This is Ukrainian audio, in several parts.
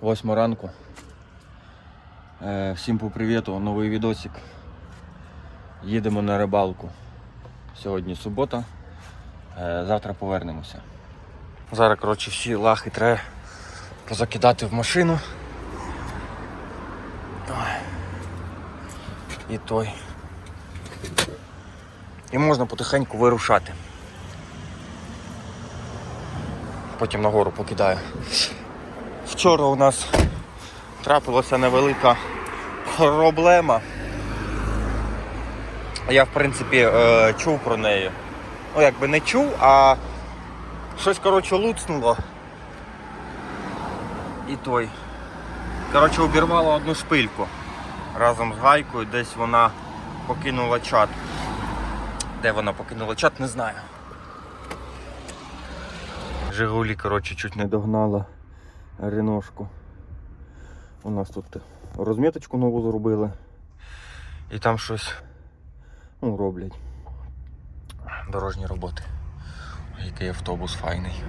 Восьма ранку. Е, всім по привіту, новий відосик. Їдемо на рибалку. Сьогодні субота. Е, завтра повернемося. Зараз, коротше, всі лахи треба позакидати в машину. І той. І можна потихеньку вирушати. Потім нагору покидаю. Вчора у нас трапилася невелика проблема. Я, в принципі, е, чув про неї. Ну, якби не чув, а щось, коротше, луцнуло. І той. Коротше, обірвало одну шпильку. Разом з гайкою десь вона покинула чат. Де вона покинула чат, не знаю. Жигулі, коротше, чуть не догнала реношку. У нас тут розміточку нову зробили. І там щось ну, роблять. Дорожні роботи. Який автобус файний.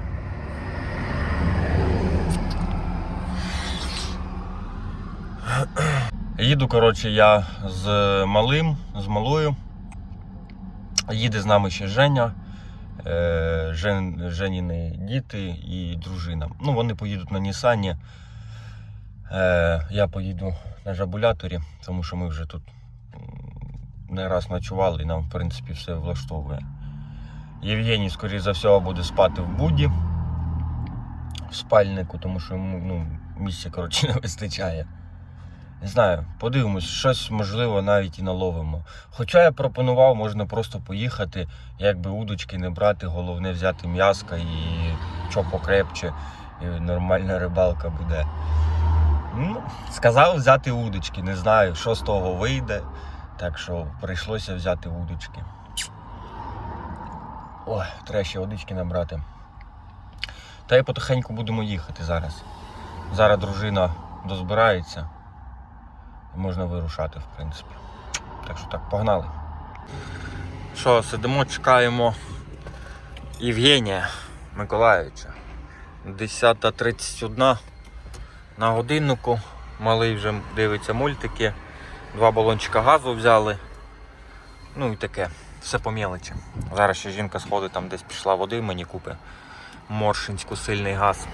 Їду, коротше, я з малим, з малою. Їде з нами ще Женя, Жен, Женіни діти і дружина. Ну, вони поїдуть на Нісані. Е, я поїду на жабуляторі, тому що ми вже тут не раз ночували і нам, в принципі, все влаштовує. Євгеній, скоріш за все, буде спати в буді в спальнику, тому що йому ну, місця коротше, не вистачає. Не знаю, подивимось, щось можливо навіть і наловимо. Хоча я пропонував, можна просто поїхати, якби удочки не брати, головне взяти м'яска і що покрепче, і нормальна рибалка буде. Ну, сказав взяти удочки, не знаю, що з того вийде. Так що прийшлося взяти удочки. Ой, треба ще водички набрати. Та й потихеньку будемо їхати зараз. Зараз дружина дозбирається. Можна вирушати, в принципі. Так що так, погнали. Що, сидимо, чекаємо Євгенія Миколаївича. 10.31 на годиннику. Малий вже дивиться мультики. Два балончика газу взяли. Ну і таке. Все по мелочі. Зараз ще жінка сходить, там десь пішла води, мені купить моршинську сильний газ.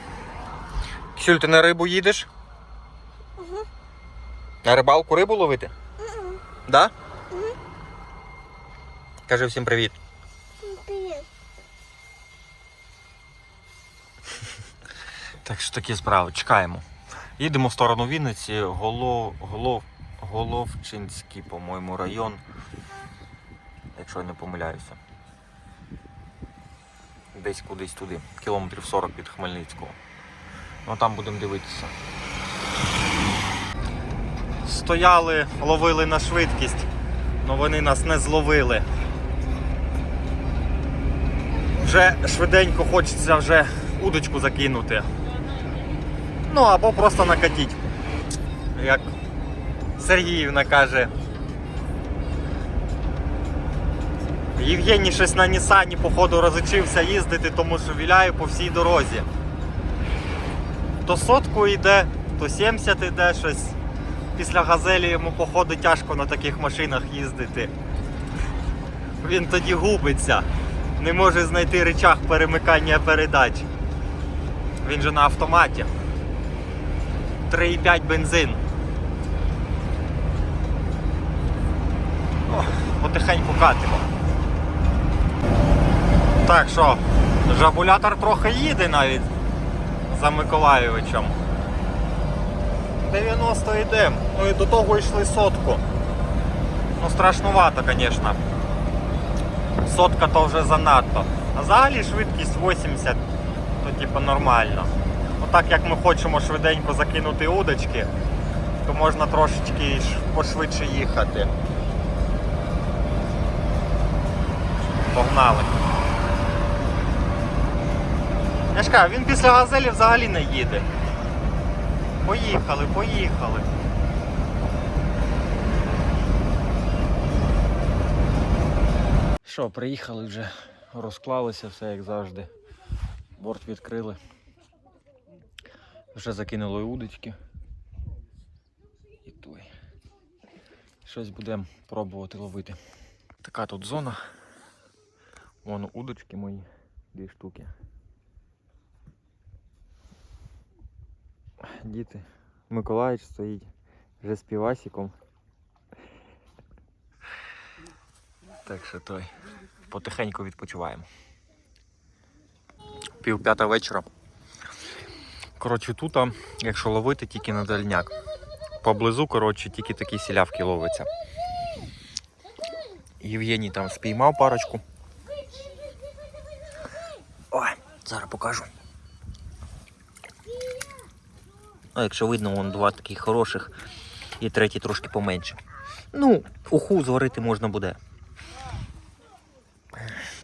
Ксюль, ти на рибу їдеш? На рибалку рибу ловити? Да? Кажи всім привіт. Привет. Так що такі справи, чекаємо. Їдемо в сторону Вінниці, Голов, Голов, Головчинський, по-моєму, район. Якщо я не помиляюся. Десь кудись туди, кілометрів 40 від Хмельницького. Ну там будемо дивитися. Стояли, ловили на швидкість, але вони нас не зловили. Вже швиденько хочеться вже удочку закинути. Ну або просто накатіть. Як Сергіївна каже. Євгеній щось на Нісані, походу, розучився їздити, тому що віляє по всій дорозі. То сотку йде, то 70 йде щось. Після газелі йому, походу, тяжко на таких машинах їздити. Він тоді губиться, не може знайти речах перемикання передач. Він же на автоматі. 3,5 бензин. О, потихеньку катимо. Так що, жабулятор трохи їде навіть за Миколаєвичем. 90 йдемо. Ну і до того йшли сотку. Ну страшнувато, звісно. Сотка то вже занадто. А взагалі швидкість 80, то типу нормально. Отак як ми хочемо швиденько закинути удочки, то можна трошечки пошвидше їхати. Погнали. Я ж кажу, він після газелі взагалі не їде. Поїхали, поїхали. Що, приїхали вже, розклалися все як завжди. Борт відкрили. Вже закинули удочки. І той. Щось будемо пробувати ловити. Така тут зона. Вон удочки мої, дві штуки. Діти. Миколаївич стоїть вже з півасиком. Так що той. Потихеньку відпочиваємо. Пів п'ята вечора. Коротше, тут, якщо ловити, тільки на дальняк. Поблизу, коротше, тільки такі сілявки ловиться. Євгеній там спіймав парочку. Ой, зараз покажу. Ну, якщо видно, вон два таких хороших і третій трошки поменше. Ну, уху зварити можна буде.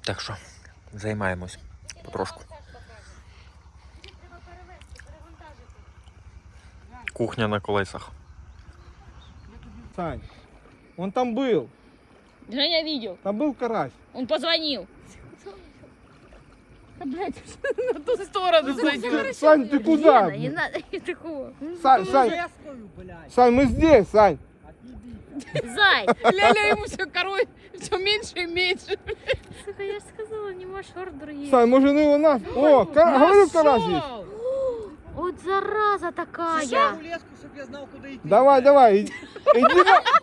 Так що, займаємось потрошку. Кухня на колесах. Сань, он там был. Женя видел. Там был карась. Он позвонил. Да, блядь, на ту сторону зайдем. Сань, ты куда? Не надо такого. Сань, Сань, Сань, мы здесь, Сань. Зай. Ляля ему все корой, все меньше и меньше. Сука, я же сказала, не ваш ордер есть. Сань, может, ну его нас? О, кара... говорю, карась есть. Вот зараза такая. Давай, давай, иди, иди на...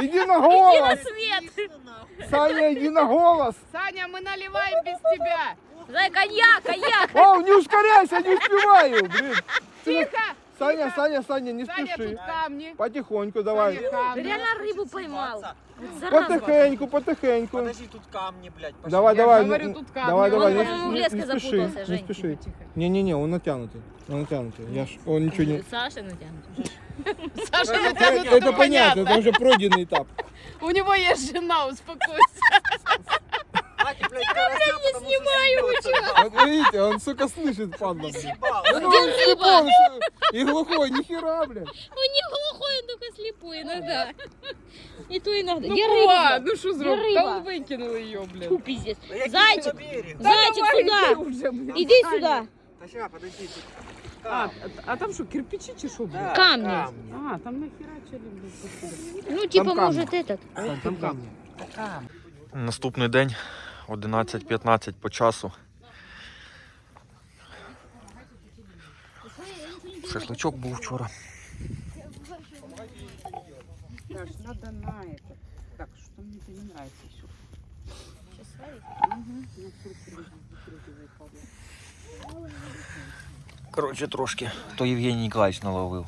Иди на Иди на голос. свет. Саня, иди на голос. Саня, мы наливаем без тебя. Зай, коньяк, коньяк. О, не ускоряйся, не успеваю, блин. Тихо. Саня, Саня, Саня, не Саня, спеши. тут камни. Потихоньку давай. Саня, камни. Реально рыбу поймал. Вот зараза. Потихоньку, потихоньку. Подожди, тут камни, блядь. пошли. Давай, Я давай, говорю, не- тут камни. давай, давай, Он, не, по-моему, в не- леске не спеши, запутался, не Жень. спеши. Не-не-не, он натянутый, он натянутый. Я ж, он ничего не... Саша натянут. Саша Это, натянут, это понятно. это уже пройденный этап. У него есть жена, успокойся. Давайте, блядь, не снимаю ничего. Вот видите, он, сука, слышит панда. Ну, он слепой, и глухой, нихера, блядь. Он не глухой, он только слепой иногда. И то иногда. Ну, рыба. ну що зробив? риба. Там викинули її, Фу, блін. пиздец. Зайчик, зайчик сюда. Иди сюда. Да ща, подожди. А, а, а там что, кирпичи чи що, блін? Камни. А, там нахерачили, блін. походу. Ну, типа, может, этот. Там камни. Наступний день 11.15 по часу. Шашличок був вчора. Даш, надо на это. Так, что мне это не нравится еще. Коротше, трошки. То Євгеній Ніколаївич наловив.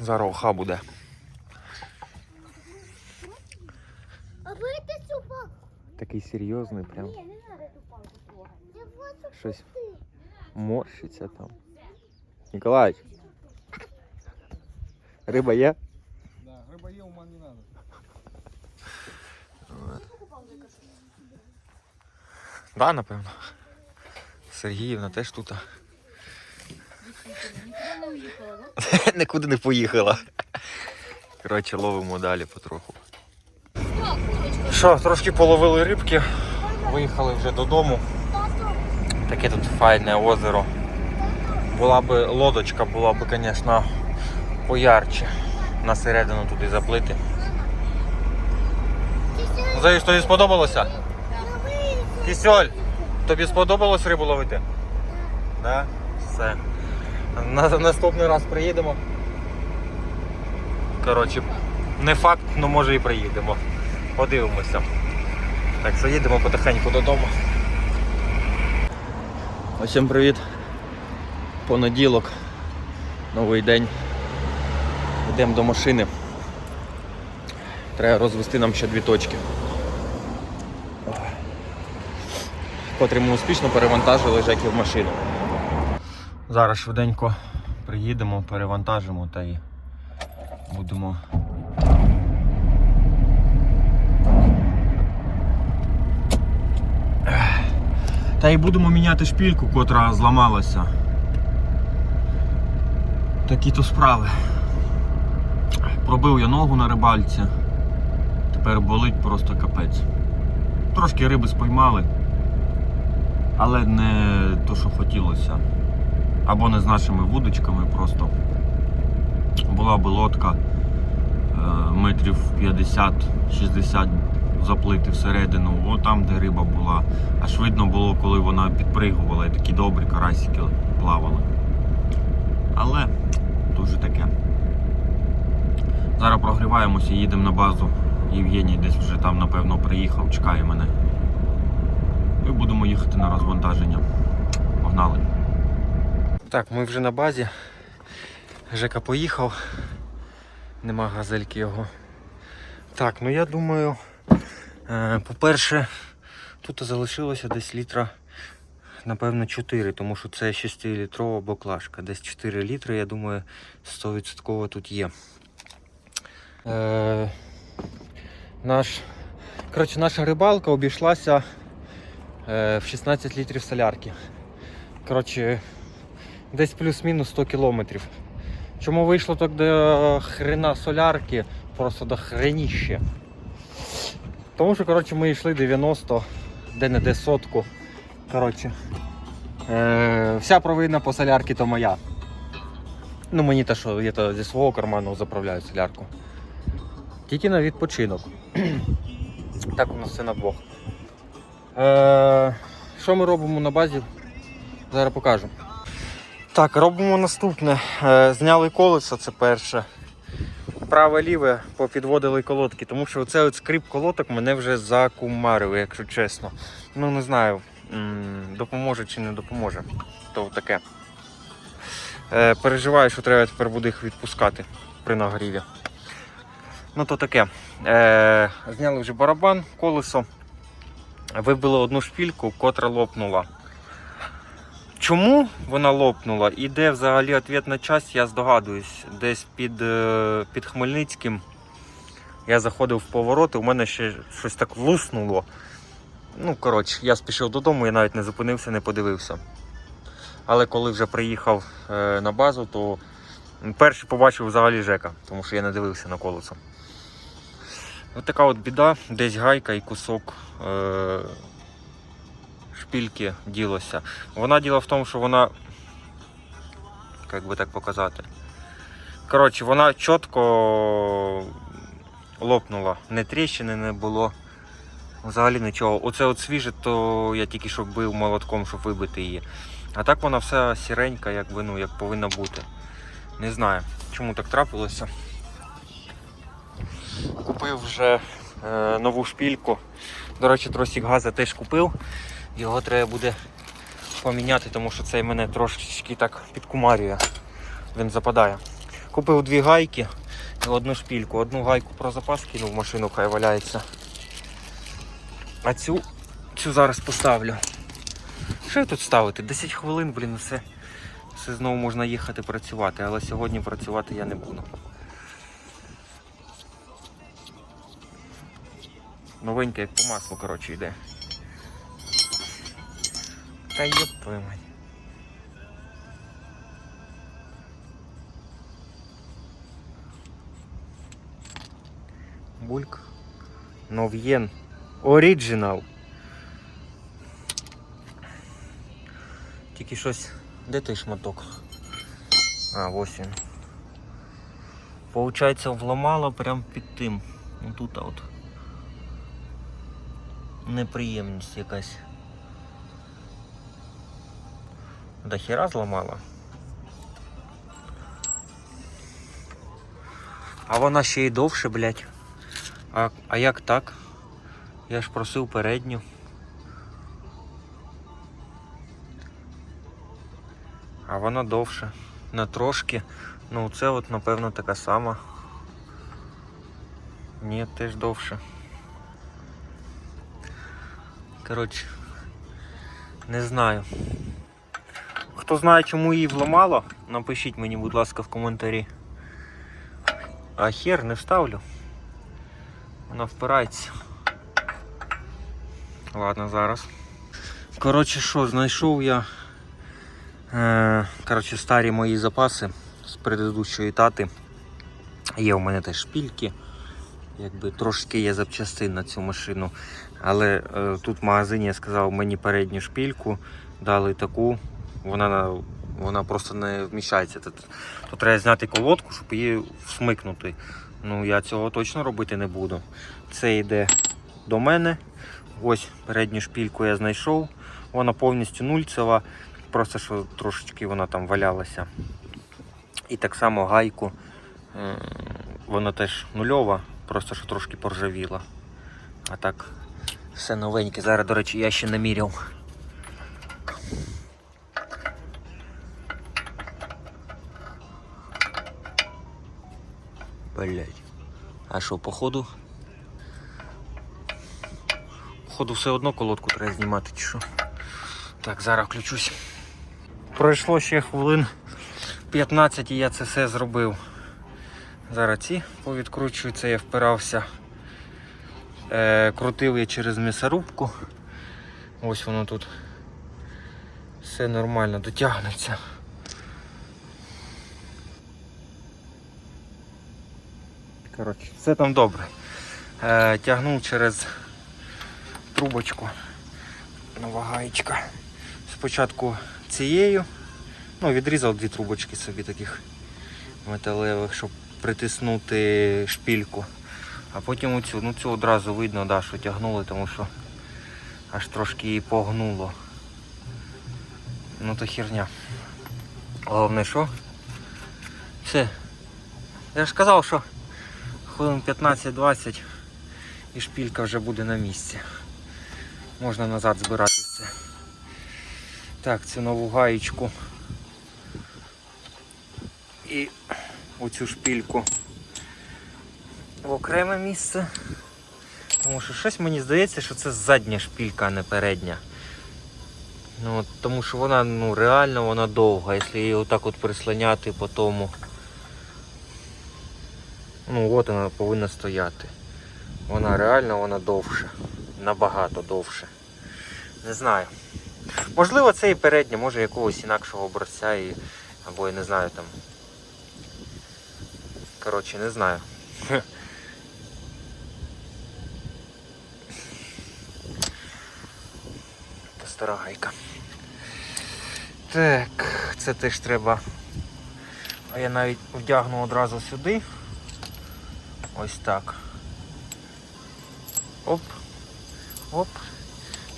Зараз оха буде. Такий серйозний прям. Щось морщиться там. Ніколаївич. Риба є? Да, рыба ума не надо. Да, напевно. Сергіївна теж тут. Нікуди не поїхала. Коротше, ловимо далі потроху. Що, трошки половили рибки, виїхали вже додому. Таке тут файне озеро. Була би лодочка, була б, звісно, поярче. На середину туди заплити. Заїж, тобі сподобалося? Кисьоль, тобі сподобалось рибу ловити? Да? Все. На наступний раз приїдемо. Коротше, не факт, але може і приїдемо. Подивимося. Так що їдемо потихеньку додому. Усім привіт. Понеділок. Новий день. Йдемо до машини. Треба розвести нам ще дві точки. котрі ми успішно перевантажили Жеки в машину. Зараз швиденько приїдемо, перевантажимо та й будемо. Та й будемо міняти шпільку, котра зламалася. Такі то справи. Пробив я ногу на рибальці. Тепер болить просто капець. Трошки риби споймали. але не то, що хотілося. Або не з нашими вудочками просто. Була би лодка е, метрів 50-60 заплити всередину, о там, де риба була. Аж видно було, коли вона підпригувала, і такі добрі карасики плавали. Але дуже таке. Зараз прогріваємося, їдемо на базу. Євгеній десь вже там, напевно, приїхав, чекає мене. І будемо їхати на розвантаження. Погнали. Так, ми вже на базі. Жека поїхав. Нема газельки його. Так, ну я думаю, е, по-перше, тут залишилося десь літра, напевно, 4, тому що це 6-літрова баклажка. Десь 4 літри, я думаю, 100% тут є. Е, наш, коротше, наша рибалка обійшлася е, в 16 літрів солярки. Коротше, десь плюс-мінус 100 кілометрів. Чому вийшло так до хрена солярки, просто до хреніще. Тому що коротше, ми йшли 90, де не де сотку. Коротше, е, вся провина по солярці то моя. Ну мені те, що я то зі свого карману заправляю солярку. Тільки на відпочинок. так у нас все на двох. Е, що ми робимо на базі? Зараз покажу. Так, робимо наступне. Е, Зняли колесо, це перше. Праве ліве попідводили колодки, тому що оцей от скрип колодок мене вже закумарив, якщо чесно. Ну не знаю, допоможе чи не допоможе. То таке. Е, переживаю, що треба тепер буде їх відпускати при нагріві. Ну то таке. Е, зняли вже барабан, колесо. Вибили одну шпільку, котра лопнула. Чому вона лопнула? І де взагалі відповідь на час, я здогадуюсь. Десь під, е, під Хмельницьким я заходив в повороти, у мене ще щось так луснуло. Ну, коротше, я спішив додому, я навіть не зупинився, не подивився. Але коли вже приїхав е, на базу, то перший побачив взагалі Жека, тому що я не дивився на колесо. Ось така от біда, десь гайка і кусок е- шпільки ділося. Вона діло в тому, що вона. Як би так показати. Коротше, вона чітко лопнула. Не тріщини не було. Взагалі нічого. Оце от свіже, то я тільки що бив молотком, щоб вибити її. А так вона вся сіренька, якби, ну, як повинна бути. Не знаю, чому так трапилося. Купив вже е, нову шпільку. До речі, тросик газа теж купив. Його треба буде поміняти, тому що цей мене трошечки так підкумарює. Він западає. Купив дві гайки і одну шпільку. Одну гайку про запас кинув в машину, хай валяється. А цю, цю зараз поставлю. Що я тут ставити? 10 хвилин, блін, все. Все знову можна їхати працювати, але сьогодні працювати я не буду. Новеньке як по маслу, коротше, йде. Та твою мать. Бульк. Нов'єн. Оріджинал. Тільки щось. Де той шматок? А, ось він. Получається, вломало прям під тим. Тут от. Неприємність якась. До хера зламала. А вона ще й довше, блядь. А, а як так? Я ж просив передню. А вона довше. На трошки. Ну це от напевно така сама. Ні, теж довше. Коротше, не знаю. Хто знає, чому її вламало, напишіть мені, будь ласка, в коментарі. А хер не вставлю. Вона впирається. Ладно, зараз. Коротше, що, знайшов я. Е, коротше, старі мої запаси з предыдущої тати. Є у мене теж шпільки. якби трошки є запчастин на цю машину. Але е, тут в магазині я сказав мені передню шпільку, дали таку, вона, вона просто не вміщається. Тут, тут треба зняти колодку, щоб її всмикнути. Ну я цього точно робити не буду. Це йде до мене. Ось передню шпільку я знайшов. Вона повністю нульцева, просто що трошечки вона там валялася. І так само гайку. Вона теж нульова, просто що трошки поржавіла. А так, все новеньке. Зараз, до речі, я ще не міряв. Блять. А що, походу? Походу все одно колодку треба знімати, чи що. Так, зараз включусь. Пройшло ще хвилин 15 і я це все зробив. Зараз ці повідкручую, це я впирався. Е, крутив я через м'ясорубку. Ось воно тут. Все нормально, дотягнеться. Коротше, все там добре. Е, тягнув через трубочку. Нова гаєчка. Спочатку цією. Ну, відрізав дві трубочки собі таких металевих, щоб притиснути шпільку. А потім оцю, ну цю одразу видно, да, що тягнули, тому що аж трошки її погнуло. Ну то херня. Головне що? Все. Я ж казав, що хвилин 15-20 і шпілька вже буде на місці. Можна назад збирати все. Так, цю нову гаєчку і оцю шпільку в окреме місце. Тому що щось мені здається, що це задня шпілька, а не передня. Ну, тому що вона ну, реально вона довга, якщо її отак от прислоняти по тому. Ну от вона повинна стояти. Вона реально вона довше. Набагато довше. Не знаю. Можливо, це і передня, може якогось інакшого образця, і... або я не знаю там. Коротше, не знаю. Та стара гайка. Так, це теж треба. А я навіть вдягну одразу сюди. Ось так. Оп. Оп.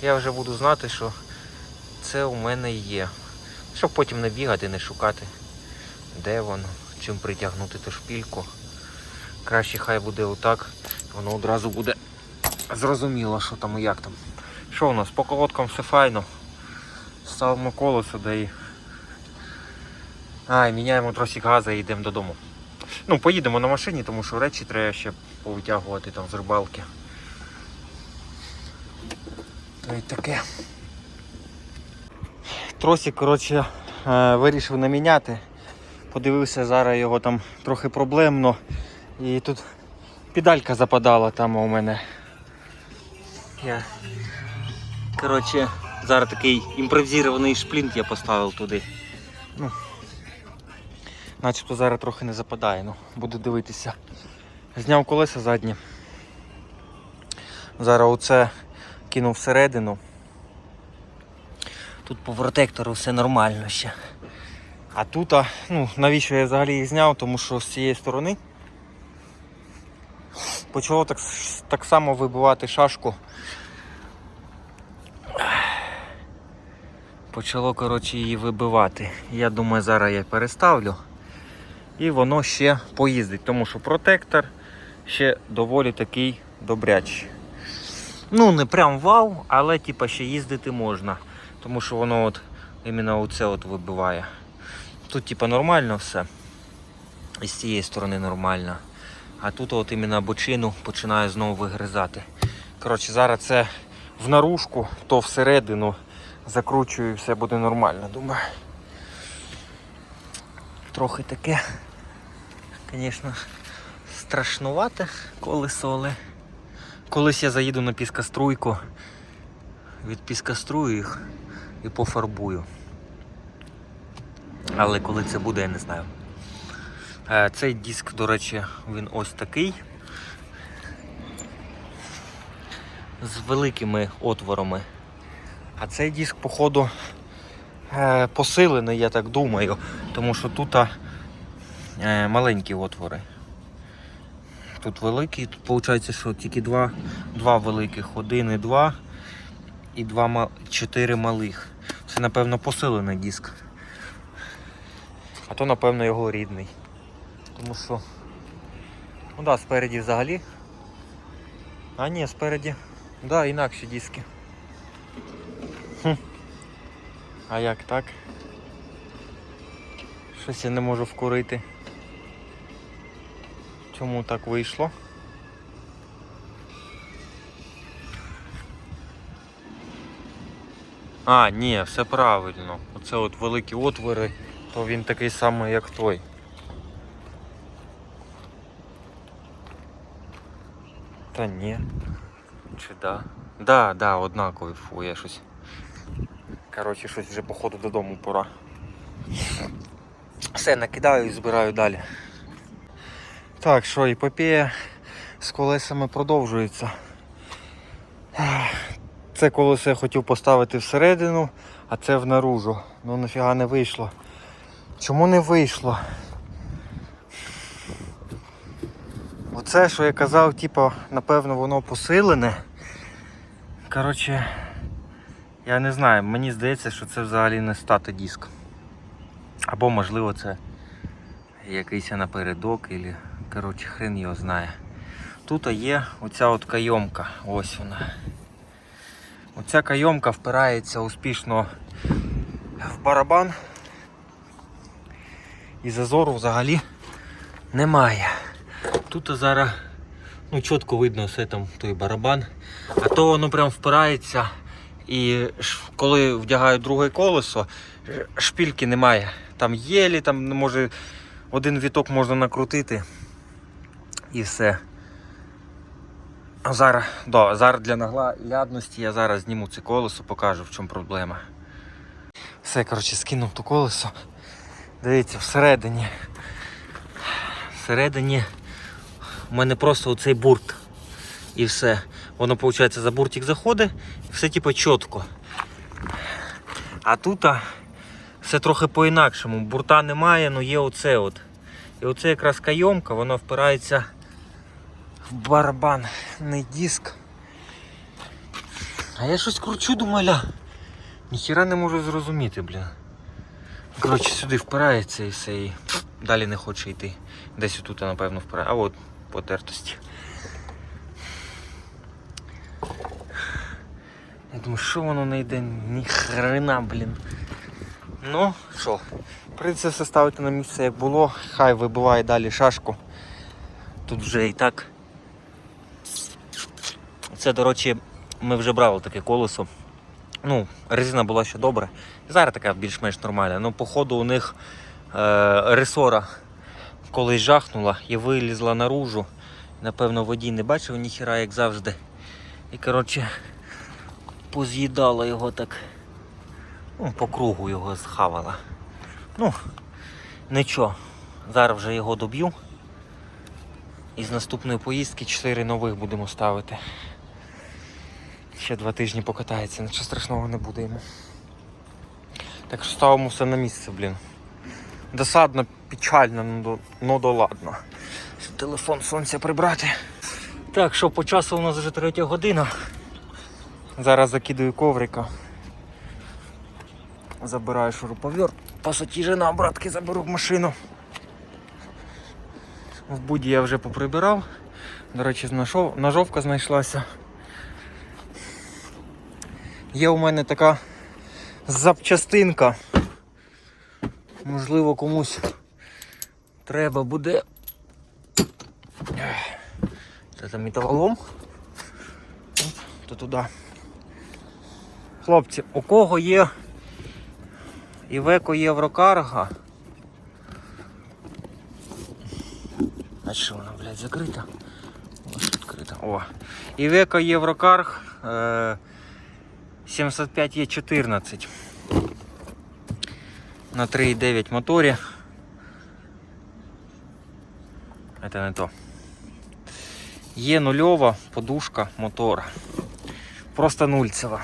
Я вже буду знати, що це у мене є. Щоб потім не бігати, не шукати, де воно, чим притягнути ту шпільку. Краще хай буде отак, воно одразу буде зрозуміло, що там і як там. Що у нас? По колодкам все файно. Ставимо колесо, да і. А, і міняємо тросик газу і йдемо додому. Ну, поїдемо на машині, тому що речі треба ще повитягувати там з рибалки. То й таке. Тросик, коротше, е, вирішив не міняти. Подивився, зараз його там трохи проблемно. І тут педалька западала там у мене. Я... Коротше, зараз такий імпровізований шплінт я поставив туди. Ну, начебто зараз трохи не западає, ну, буду дивитися. Зняв колеса задні. Зараз оце кинув всередину. Тут по протектору все нормально ще. А тут, ну, навіщо я взагалі їх зняв, тому що з цієї сторони почало так, так само вибивати шашку. Почало, коротше, її вибивати. Я думаю, зараз я переставлю. І воно ще поїздить, тому що протектор ще доволі такий добрячий. Ну, не прям вау, але типа ще їздити можна. Тому що воно от іменно оце от вибиває. Тут типа нормально все. І з цієї сторони нормально. А тут от іменно бочину починає знову вигризати. Коротше, зараз це в наружку, то всередину закручую і все буде нормально, думаю. Трохи таке, звісно, страшнувате колесо, але колись я заїду на піскоструйку, від піскострую їх і пофарбую. Але коли це буде, я не знаю. Е, Цей диск, до речі, він ось такий. з великими отворами. А цей диск, походу, е, посилений, я так думаю, тому що тут маленькі отвори. Тут великий, тут виходить, що тільки два, два великих, один і два, і два чотири малих. Це, напевно, посилений диск. А то, напевно, його рідний. Тому що. Ну да, спереді взагалі. А ні, спереді. Да, інакші диски. Хм. А як так? Щось я не можу вкурити. Чому так вийшло? А, ні, все правильно. Оце от великі отвори, то він такий самий, як той. Та ні. Чи да? Да, да, однаковий, фу, я щось. Коротше, щось вже походу додому пора. Все, накидаю і збираю далі. Так, що, епопея з колесами продовжується. Це колесо я хотів поставити всередину, а це в наружу. Ну нафіга не вийшло. Чому не вийшло? Оце, що я казав, типу, напевно, воно посилене. Коротше, я не знаю, мені здається, що це взагалі не статодиск. Або можливо це якийсь напередок, або, коротше, хрен його знає. Тут є оця от кайомка, ось вона. Оця кайомка впирається успішно в барабан. І зазору взагалі немає. Тут зараз ну, чітко видно все там той барабан. А то воно прям впирається. І коли вдягаю друге колесо, шпільки немає. Там єлі, там може один віток можна накрутити. І все. А зараз, да, зараз для наглядності я зараз зніму це колесо, покажу в чому проблема. Все, коротше, скинув то колесо. Дивіться, всередині. Всередині у мене просто оцей бурт. І все. Воно, виходить, за буртик заходить, все типу чітко. А тут все трохи по-інакшому. Бурта немає, але є оце от. І оце якраз кайомка, воно впирається в барабанний диск. А я щось кручу, думаю, ля. Ніхіра не можу зрозуміти, блін. Коротше, сюди впирається і все, і далі не хоче йти. Десь тут, напевно, впирає. А от потертості. Я думаю, що воно не йде? Ні хрена, блін. Ну, що, прийдеться все ставити на місце, як було. Хай вибиває далі шашку. Тут вже і так. Це, до речі, ми вже брали таке колесо. Ну, резина була ще добра. Зараз така більш-менш нормальна. Ну, походу, у них е, ресора колись жахнула і вилізла наружу. Напевно, водій не бачив ніхіра, як завжди. І коротше, поз'їдала його так. Ну, по кругу його схавала. Ну, нічого. Зараз вже його доб'ю. І з наступної поїздки 4 нових будемо ставити. Ще два тижні покатається, нічого страшного не буде йому. Так що ставимо все на місце, блін. Досадно, печально, ну до, ну. Телефон сонця прибрати. Так, що по часу у нас вже третя година. Зараз закидаю коврика. Забираю шуруповерт. Пасатіжі на обратки заберу в машину. В буді я вже поприбирав. До речі, ножовка знайшлася. Є у мене така запчастинка. Можливо, комусь треба буде. Це там металолом. То туди. Хлопці, у кого є Івеко Єврокарга? А що вона, блядь, закрита? Ось відкрита. О. Івеко Єврокарг е, 75 є 14 на 3,9 моторі. Це не то. Є нульова подушка мотора. Просто нульцева.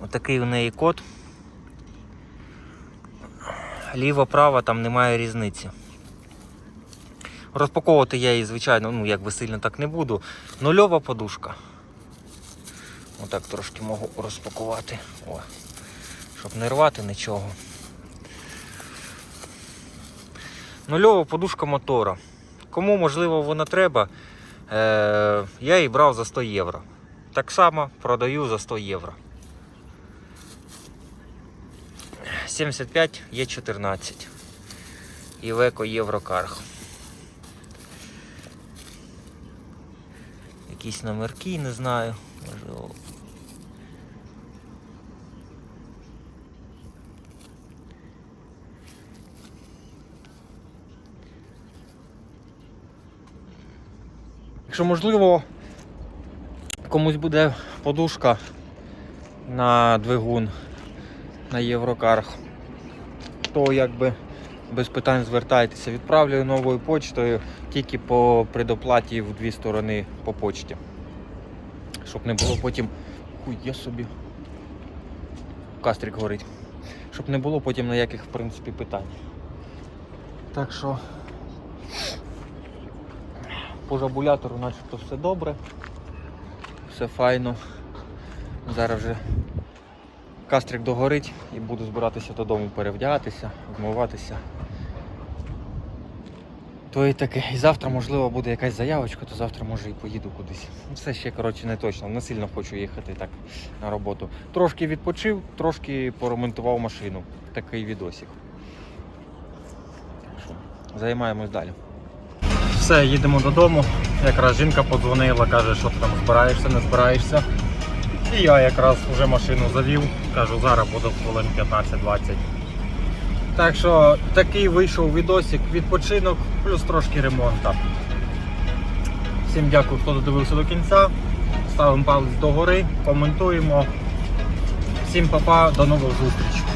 Отакий у неї код. Ліва-права там немає різниці. Розпаковувати я її, звичайно, ну якби сильно так не буду. Нульова подушка. Отак трошки можу розпакувати. О, щоб не рвати нічого. Нульова подушка мотора. Кому можливо вона треба, е, я її брав за 100 євро. Так само продаю за 100 євро. 75 є 14. Івеко Єврокарг. Якісь номерки, не знаю. Можливо. Якщо можливо, комусь буде подушка на двигун на Єврокарг, то якби без питань звертайтеся. Відправлю новою почтою тільки по предоплаті в дві сторони по почті. Щоб не було потім. Хуй, я собі. Кастрик горить. Щоб не було потім ніяких в принципі питань. Так що по жабулятору начебто все добре. Все файно. Зараз вже кастрик догорить і буду збиратися додому перевдягатися, вмиватися. То і таке. І завтра, можливо, буде якась заявочка, то завтра може і поїду кудись. Ну, Все ще коротше не точно. Не сильно хочу їхати так на роботу. Трошки відпочив, трошки поремонтував машину. Такий відосик. Так що, займаємось далі. Все, їдемо додому. Якраз жінка подзвонила, каже, що ти там збираєшся, не збираєшся. І я якраз вже машину завів, кажу, зараз буду хвилин 15-20. Так що такий вийшов відосик, відпочинок, плюс трошки ремонту. Всім дякую, хто додивився до кінця. Ставимо палець догори, коментуємо. Всім па-па, до нових зустрічей.